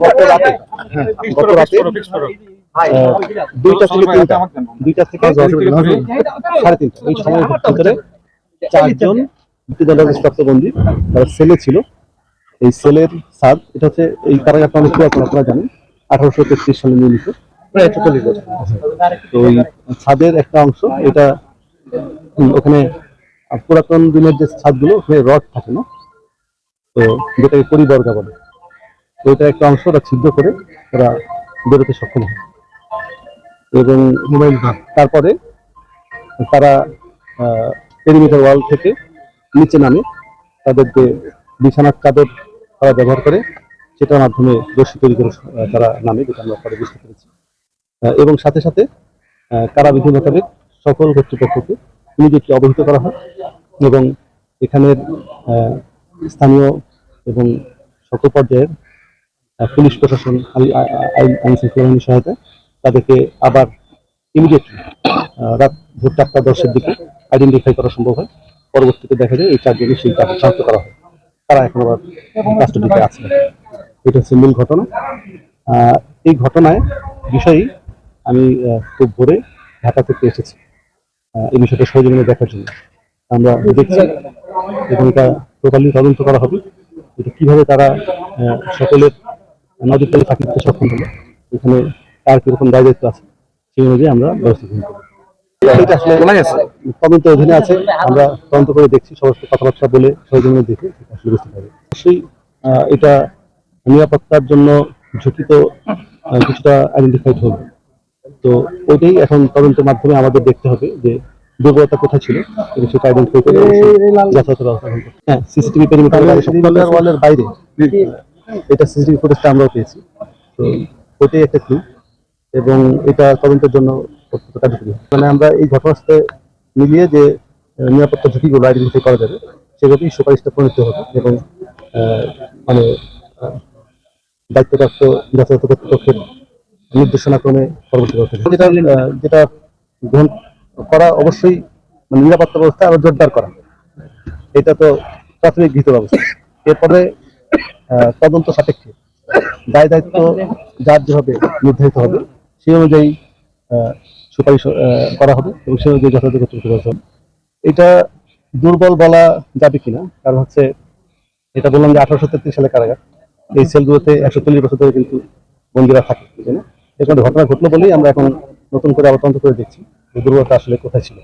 গত রাতে? গত রাতে? দুইটা থেকে তিনটা। দুইটা থেকে সাড়ে তিনটা। এই সময়ের ভিতরে চারজন মৃত্যুদণ্ডাদেশপ্রাপ্ত বন্দী তারা সেলে ছিল। এই সেলের সাদ এটা হচ্ছে এই কারাগারটা অনেক পুরাতন আপনারা জানেন। আঠারোশো তেত্রিশ সালে নির্মিত। প্রায় চল্লিশ বছর। তো ওই ছাদের একটা অংশ এটা ওখানে পুরাতন দিনের যে ছাদগুলো ওখানে রড থাকে না? তো যেটাকে পরিবর্গা বলে এটা একটা অংশ ওরা ছিদ্র করে ওরা বেরোতে সক্ষম হয়। এবং মোবাইল তারপরে তারা পেরিমিটার ওয়াল থেকে নিচে নামে। তাদের যে বিছানার চাদর তারা ব্যবহার করে সেটার মাধ্যমে রশ্মি তৈরি করে তারা নামে যেটা আমরা পরে বুঝতে পেরেছি। এবং সাথে সাথে কারাবিধি মোতাবেক সকল কর্তৃপক্ষকে ইমিডিয়েটলি অবহিত করা হয় এবং এখানের স্থানীয় এবং সকল পর্যায়ের পুলিশ প্রশাসন আই- আই- আইন শৃঙ্খলা সহায়তায় তাদেরকে আবার ইমিডিয়েটলি রাত ভোর চারটা দশের দিকে আইডেন্টিফাই করা সম্ভব হয়। পরবর্তীতে দেখা যায় এই চারজনের সেই কাজে শান্ত করা হয়। তারা এখন আবার কাস্টডিতে আছে। এটা হচ্ছে মূল ঘটনা। এই ঘটনায় বিষয়ই আমি খুব ভোরে ঢাকা থেকে এসেছি। এই বিষয়টা সহযোগিতা দেখার জন্য। আমরা দেখছি এবং এটা প্রপারলি তদন্ত করা হবে। এটা কীভাবে তারা আহ, ফাঁকি দিতে সক্ষম হলো। এখানে কার কীরকম দায় দায়িত্ব আছে সেই অনুযায়ী আমরা ব্যবস্থা গ্রহণ করব। এটা অধীনে আছে আমরা তদন্ত করে দেখছি সমস্ত কথাবার্তা বলে দেখে আসলে বুঝতে পারবে। অবশ্যই এটা নিরাপত্তার জন্য ঝুঁকি তো কিছুটা আইডেন্টিফাইড হবে তো ওইটাই এখন তদন্তের মাধ্যমে আমাদের দেখতে হবে যে দুর্বলতা কোথায় ছিল সেটা আইডেন্টিফাই করে যথাযথ ব্যবস্থা। হ্যাঁ সিসিটিভি পেরিমিটার বাইরে। এটা সিসিটিভি ফুটেজটা আমরাও পেয়েছি। তো ওইটাই একটা ক্লু এবং এটা তদন্তের জন্য কার্যকরী মানে আমরা এই ঘটনাস্থলে মিলিয়ে যে নিরাপত্তা ঝুঁকিগুলো আইডেন্টিফাই করা যাবে, সেভাবেই সুপারিশটা প্রণীত হবে এবং মানে দায়িত্বপ্রাপ্ত যথাযথ কর্তৃপক্ষের নির্দেশনা ক্রমে পরবর্তী যেটা যেটা গ্রহণ করা অবশ্যই মানে নিরাপত্তা ব্যবস্থা আরও জোরদার করা। এটা তো প্রাথমিক গৃহীত ব্যবস্থা। এরপরে তদন্ত সাপেক্ষে দায় দায়িত্ব যার যেভাবে নির্ধারিত হবে, সেই অনুযায়ী সুপারিশ করা হবে এবং সেই অনুযায়ী যথাযথ কর্তৃপক্ষ হবে। এটা দুর্বল বলা যাবে কিনা? কারণ হচ্ছে, এটা বললাম যে আঠারোশো তেত্রিশ সালে কারাগার। এই সেলগুলোতে একশো চল্লিশ বছর ধরে কিন্তু বন্দীরা থাকে তাই না এর মধ্যে ঘটনা ঘটলো বলেই আমরা এখন নতুন করে আবার তদন্ত করে দেখছি দুর্বলতা আসলে কোথায় ছিল।